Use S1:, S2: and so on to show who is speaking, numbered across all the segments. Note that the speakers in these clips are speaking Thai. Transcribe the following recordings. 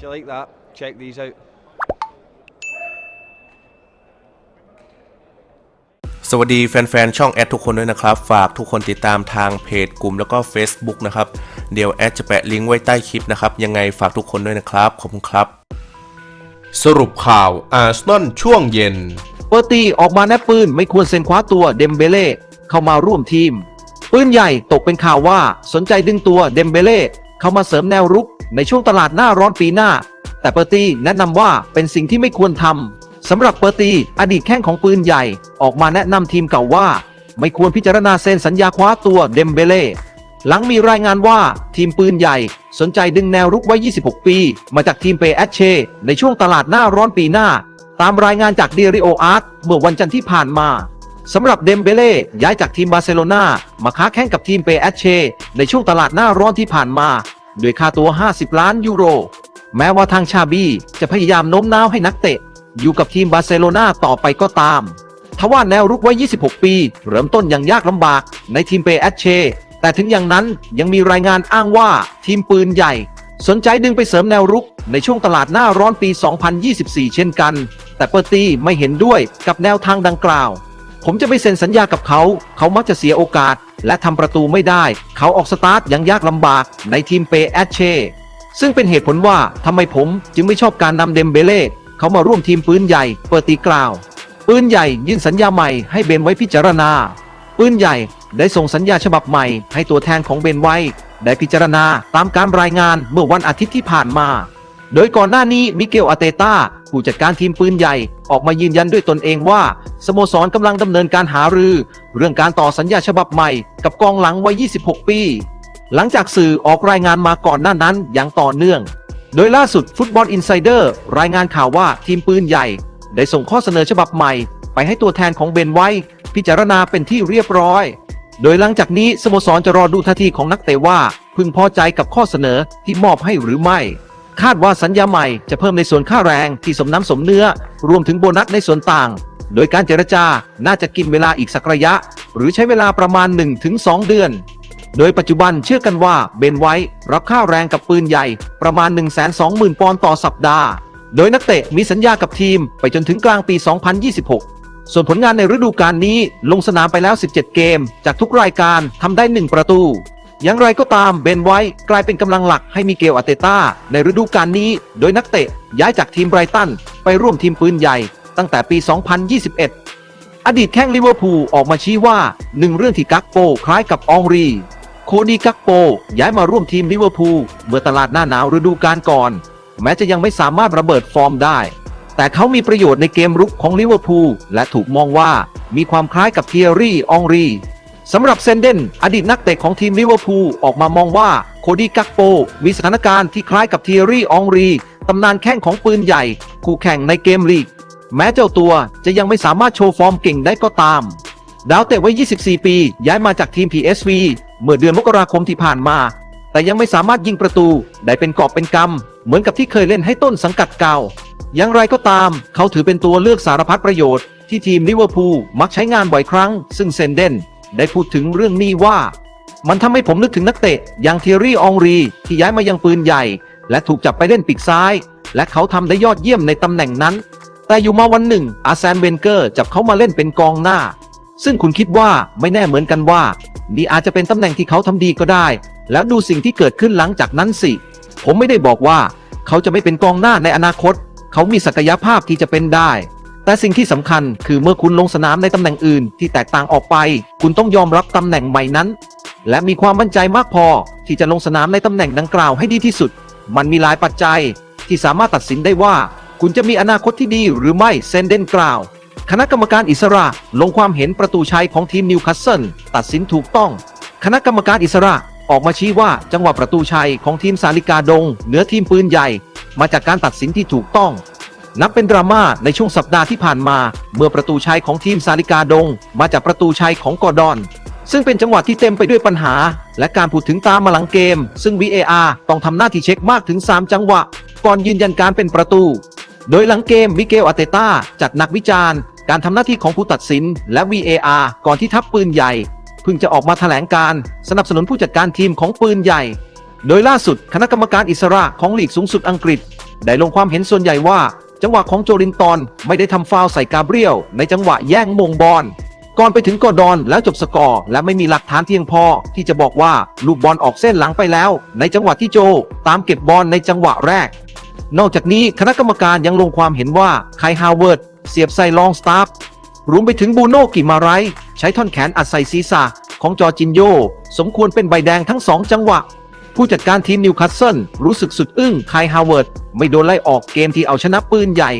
S1: If you like that, check these out.
S2: สวัสดีแฟนๆ ช่องแอดทุกคนด้วยนะครับ ฝากทุกคนติดตามทางเพจกลุ่มแล้วก็ Facebook นะครับ เดี๋ยวแอดจะแปะลิงก์ไว้ใต้คลิปนะครับ ยังไงฝากทุกคนด้วยนะครับ ขอบคุณครับ
S3: สรุปข่าวอาร์เซนอลช่วงเย็น
S4: เปอร์ตีออกมาแนบปืนไม่ควรเซ็นคว้าตัวเดมเบเล่เข้ามาร่วมทีม ปืนใหญ่ตกเป็นข่าวว่าสนใจดึงตัวเดมเบเล่เข้ามาเสริมแนวรุก ในช่วงตลาดหน้าร้อนปีหน้า แต่เปอร์ตีแนะนำว่าเป็นสิ่งที่ไม่ควรทำสำหรับเปอร์ตีอดีตแข้งของปืนใหญ่ ออกมาแนะนำทีมเก่าว่า ไม่ควรพิจารณาเซ็นสัญญาคว้าตัวเดมเบเล่หลังมีรายงานว่าทีมปืนใหญ่ สนใจดึงแนวรุกไว้ 26 ปี มาจากทีมเปแอชเช ในช่วงตลาดหน้าร้อนปีหน้า ตามรายงานจากเดริโออาร์ตเมื่อวันจันทร์ที่ผ่านมาสำหรับเดมเบเล่ย้ายจากทีมบาร์เซโลนามาค้าแข่งกับทีมเปแอชเช ในช่วงตลาดหน้าร้อนที่ผ่านมา ด้วยค่าตัว 50 ล้านยูโร แม้ว่าทางชาบีจะพยายามโน้มน้าวให้นักเตะ อยู่กับทีมบาร์เซโลนาต่อไปก็ตามทว่าแนวรุกไว้ 26 ปี เริ่มต้นอย่างยากลำบากในทีมเปแอชเช แต่ถึงอย่างนั้นยังมีรายงานอ้างว่าทีมปืนใหญ่ สนใจดึงไปเสริมแนวรุกในช่วงตลาดหน้าร้อนปี 2024 เช่นกัน แต่เปอร์ตี้ไม่เห็นด้วยกับแนวทางดังกล่าว ผมจะไปเซ็นสัญญากับเขา เขามักจะเสียโอกาส และทำประตูไม่ได้ เขาออกสตาร์ทอย่างยากลำบากในทีมเปแอชเชซึ่งเป็นเหตุผลว่าทำไมผมจึงไม่ชอบการนำเดมเบเล่เขามาร่วมทีมปืนใหญ่เปอร์ตีกล่าว ปืนใหญ่ยื่นสัญญาใหม่ให้เบนไว้พิจารณา ปืนใหญ่ได้ส่งสัญญาฉบับใหม่ ให้ตัวแทนของเบนไว้ ได้พิจารณาตามการรายงานเมื่อวันอาทิตย์ที่ผ่านมา โดยก่อนหน้านี้มิเกลอาเตต้าผู้จัดการทีมปืนใหญ่ออกมายืนยันด้วยตนเองว่า สโมสรกำลังดำเนินการหารือ เรื่องการต่อสัญญาฉบับใหม่ กับกองหลังวัย 26 ปี หลังจากสื่อออกรายงานมาก่อนหน้านั้นอย่างต่อเนื่อง โดยล่าสุดฟุตบอลอินไซเดอร์รายงานข่าวว่าทีมปืนใหญ่ ได้ส่งข้อเสนอฉบับใหม่ ไปให้ตัวแทนของเบนไว้ พิจารณาเป็นที่เรียบร้อย โดยหลังจากนี้สโมสรจะรอดูท่าทีของนักเตะว่าพึงพอใจกับข้อเสนอที่มอบให้หรือไม่ คาดว่าสัญญาใหม่จะเพิ่มในส่วนค่าแรงที่สมน้ำสมเนื้อ รวมถึงโบนัสในส่วนต่าง โดยการเจรจาน่าจะกินเวลาอีกสักระยะ หรือใช้เวลาประมาณ 1-2 เดือน โดยปัจจุบันเชื่อกันว่าเบนไว้รับค่าแรงกับปืนใหญ่ประมาณ 120,000 ปอนด์ต่อสัปดาห์ โดยนักเตะมีสัญญากับทีมไปจนถึงกลางปี 2026ส่วนผลงานในฤดูกาลนี้ลงสนามไปแล้ว 17 เกม จากทุกรายการทำได้ 1 ประตู อย่างไรก็ตามเบนไว้กลายเป็นกำลังหลักให้มิเกลอาเตต้าในฤดูกาลนี้ โดยนักเตะย้ายจากทีมไบรตันไปร่วมทีมปืนใหญ่ตั้งแต่ปี 2021 อดีตแข้งลิเวอร์พูลออกมาชี้ว่าหนึ่งเรื่องที่กักโปคล้ายกับอองรี โคดีกักโปย้ายมาร่วมทีมลิเวอร์พูลเมื่อตลาดหน้าหนาวฤดูกาลก่อน แม้จะยังไม่สามารถระเบิดฟอร์มได้ แต่เขามีประโยชน์ในเกมรุกของลิเวอร์พูลและถูกมองว่ามีความคล้ายกับเทียรี่อองรี สำหรับเซนเดนอดีตนักเตะของทีมลิเวอร์พูลออกมามองว่าโคดีกักโป มีสถานการณ์ที่คล้ายกับเทียรี่อองรีตำนานแข้งของปืนใหญ่ คู่แข่งในเกมลีก แม้เจ้าตัวจะยังไม่สามารถโชว์ฟอร์มเก่งได้ก็ตาม ดาวเตะไว้ 24 ปี ย้ายมาจากทีม PSV เมื่อเดือนมกราคมที่ผ่านมา แต่ยังไม่สามารถยิงประตู ได้เป็นกอบเป็นกำ เหมือนกับที่เคยเล่นให้ต้นสังกัดเก่า อย่างไรก็ตาม เขาถือเป็นตัวเลือกสารพัดประโยชน์ที่ทีมลิเวอร์พูลมักใช้งานบ่อยครั้ง ซึ่งเซนเดน ได้พูดถึงเรื่องนี้ว่า มันทำให้ผมนึกถึงนักเตะอย่างเทียรี่องรี ที่ย้ายมายังปืนใหญ่ และถูกจับไปเล่นปีกซ้าย และเขาทำได้ยอดเยี่ยมในตำแหน่งนั้น แต่อยู่มาวันหนึ่ง อาแซนเวนเกอร์จับเขามาเล่นเป็นกองหน้า ซึ่งคุณคิดว่าไม่แน่เหมือนกันว่า นี่อาจจะเป็นตำแหน่งที่เขาทำดีก็ได้ แล้วดูสิ่งที่เกิดขึ้นหลังจากนั้นสิ ผมไม่ได้บอกว่า เขาจะไม่เป็นกองหน้าในอนาคต เขามีศักยภาพที่จะเป็นได้ แต่สิ่งที่สำคัญคือเมื่อคุณลงสนามในตำแหน่งอื่น ที่แตกต่างออกไป คุณต้องยอมรับตำแหน่งใหม่นั้น และมีความมั่นใจมากพอ ที่จะลงสนามในตำแหน่งดังกล่าวให้ดีที่สุด มันมีหลายปัจจัย ที่สามารถตัดสินได้ว่า คุณจะมีอนาคตที่ดีหรือไม่เซนเดนกล่าว คณะกรรมการอิสระลงความเห็นประตูชัยของทีมนิวคาสเซิลตัดสินถูกต้อง คณะกรรมการอิสระออกมาชี้ว่าจังหวะประตูชัยของทีมสาลิกาดง เหนือทีมปืนใหญ่ มาจากการตัดสินที่ถูกต้อง นับเป็นดราม่าในช่วงสัปดาห์ที่ผ่านมา เมื่อประตูชัยของทีมสาลิกาดง มาจากประตูชัยของกอร์ดอน ซึ่งเป็นจังหวะที่เต็มไปด้วยปัญหา และการพูดถึงตามมาหลังเกม ซึ่ง VAR ต้องทำหน้าที่เช็คมากถึง 3 จังหวะ ก่อนยืนยันการเป็นประตู โดยหลังเกมมิเกลอาเตต้าจัดหนักวิจารณ์ การทำหน้าที่ของผู้ตัดสิน และ VAR ก่อนที่ทัพปืนใหญ่เพิ่งจะออกมาแถลงการสนับสนุนผู้จัดการทีมของปืนใหญ่ โดยล่าสุดคณะกรรมการอิสระของลีกสูงสุดอังกฤษ ได้ลงความเห็นส่วนใหญ่ว่า จังหวะของโจลินตอนไม่ได้ทำฟาวใส่กาเบรียลในจังหวะแย่งมงบอลก่อนไปถึงกอดอนแล้วจบสกอร์ และไม่มีหลักฐานเพียงพอ ที่จะบอกว่าลูกบอลออกเส้นหลังไปแล้ว ในจังหวะที่โจ ตามเก็บบอลในจังหวะแรก นอกจากนี้คณะกรรมการยังลงความเห็นว่าไคฮาวเวิร์ดเสียบใส่ลองสตาร์ฟรวมไปถึงบูโน่กิมาไรใช้ท่อนแขนอัดใส่ศีรษะของจอจินโย สมควรเป็นใบแดงทั้งสองจังหวะ ผู้จัดการทีมนิวคาสเซิลรู้สึกสุดอึ้งไคฮาวเวิร์ดไม่โดนไล่ออกเกมที่เอาชนะปืนใหญ่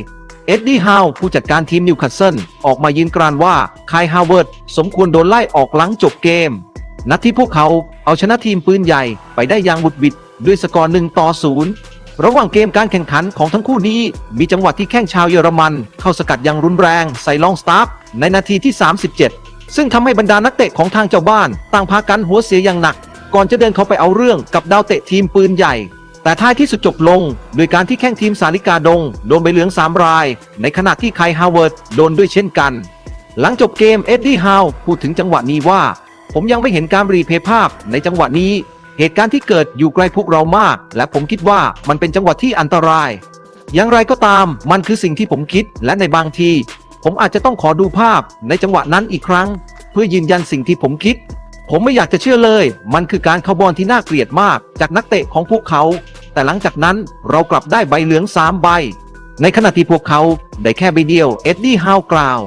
S4: เอ็ดดี้ฮาวผู้จัดการทีมนิวคาสเซิลออกมายืนกรานว่าไคฮาวเวิร์ดสมควรโดนไล่ออกหลังจบเกม นัดที่พวกเขาเอาชนะทีมปืนใหญ่ไปได้อย่างบุดบิดด้วยสกอร์หนึ่งต่อศูนย์ระหว่างเกมการแข่งขันของทั้งคู่นี้ มีจังหวะที่แข้งชาวเยอรมันเข้าสกัดอย่างรุนแรงใส่ลองสตาร์ฟในนาทีที่ 37 ซึ่งทำให้บรรดานักเตะของทางเจ้าบ้าน ต่างพากันหัวเสียอย่างหนัก ก่อนจะเดินเข้าไปเอาเรื่องกับดาวเตะทีมปืนใหญ่ แต่ท้ายที่สุดจบลง โดยการที่แข้งทีมสาลิกาดง โดนใบเหลือง 3 ราย ในขณะที่ไคฮาวเวิร์ดโดนด้วยเช่นกัน หลังจบเกมเอ็ดดี้ฮาวพูดถึงจังหวะนี้ว่า ผมยังไม่เห็นการรีเพย์ภาพในจังหวะนี้ เหตุการณ์ที่เกิดอยู่ใกล้พวกเรามาก และผมคิดว่ามันเป็นจังหวะที่อันตราย อย่างไรก็ตามมันคือสิ่งที่ผมคิดและในบางที ผมอาจจะต้องขอดูภาพในจังหวะนั้นอีกครั้ง เพื่อยืนยันสิ่งที่ผมคิด ผมไม่อยากจะเชื่อเลย มันคือการเข้าบอลที่น่าเกลียดมาก จากนักเตะของพวกเขา แต่หลังจากนั้นเรากลับได้ใบเหลือง 3 ใบ ในขณะที่พวกเขาได้แค่ใบเดียว เอ็ดดี้ฮาวกล่าว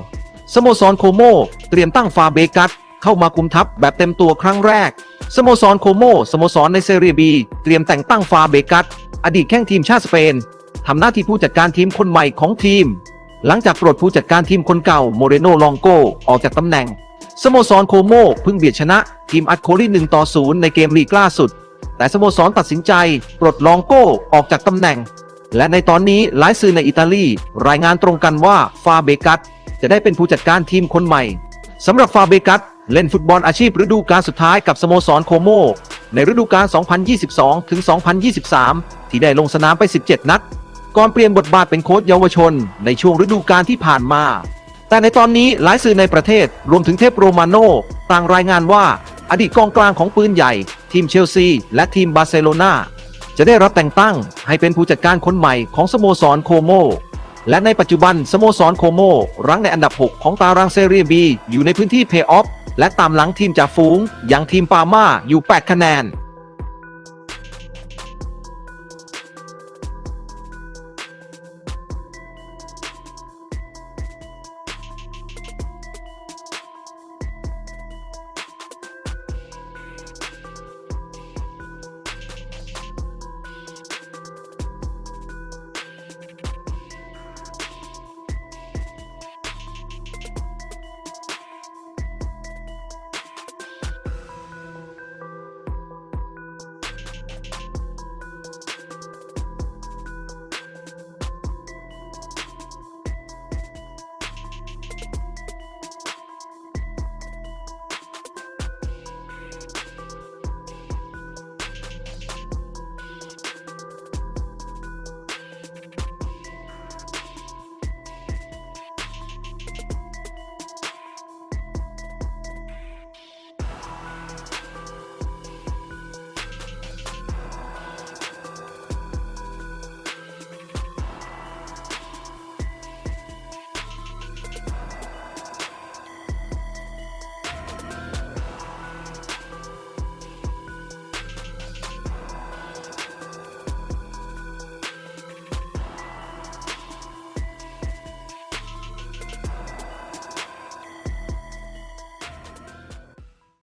S4: สโมสรโคโมเตรียมตั้งฟาเบกัสเข้ามาคุมทัพแบบเต็มตัวครั้งแรก สโมสรโคโมสโมสรในเซเรียบี เตรียมแต่งตั้งฟาเบกัสอดีตแข้งทีมชาติสเปนทำหน้าที่ผู้จัดการทีมคนใหม่ของทีม หลังจากปลดผู้จัดการทีมคนเก่าโมเรโนลองโกออกจากตำแหน่ง สโมสรโคโมเพิ่งเบียดชนะทีมอัดโคลี่1ต่อ0ในเกมลีกล่าสุด แต่สโมสรตัดสินใจปลดลองโกออกจากตำแหน่ง และในตอนนี้หลายสื่อในอิตาลีรายงานตรงกันว่าฟาเบกัสจะได้เป็นผู้จัดการทีมคนใหม่สำหรับฟาเบกัสเล่นฟุตบอลอาชีพฤดูกาลสุดท้ายกับสโมสรโคโมในฤดูกาล 2022 ถึง 2023 ที่ได้ลงสนามไป 17 นัด ก่อนเปลี่ยนบทบาทเป็นโค้ชเยาวชนในช่วงฤดูกาลที่ผ่านมา แต่ในตอนนี้หลายสื่อในประเทศรวมถึงเทพโรมาโนต่างรายงานว่า อดีตกองกลางของปืนใหญ่ ทีมเชลซี และทีมบาร์เซโลนาจะได้รับแต่งตั้งให้เป็นผู้จัดการคนใหม่ของสโมสรโคโมและในปัจจุบันสโมสรโคโมรั้งในอันดับ 6 ของตารางเซเรียบีอยู่ในพื้นที่เพย์ออฟและตามหลังทีมจ่าฝูงอย่างทีมปาม่าอยู่ 8 คะแนน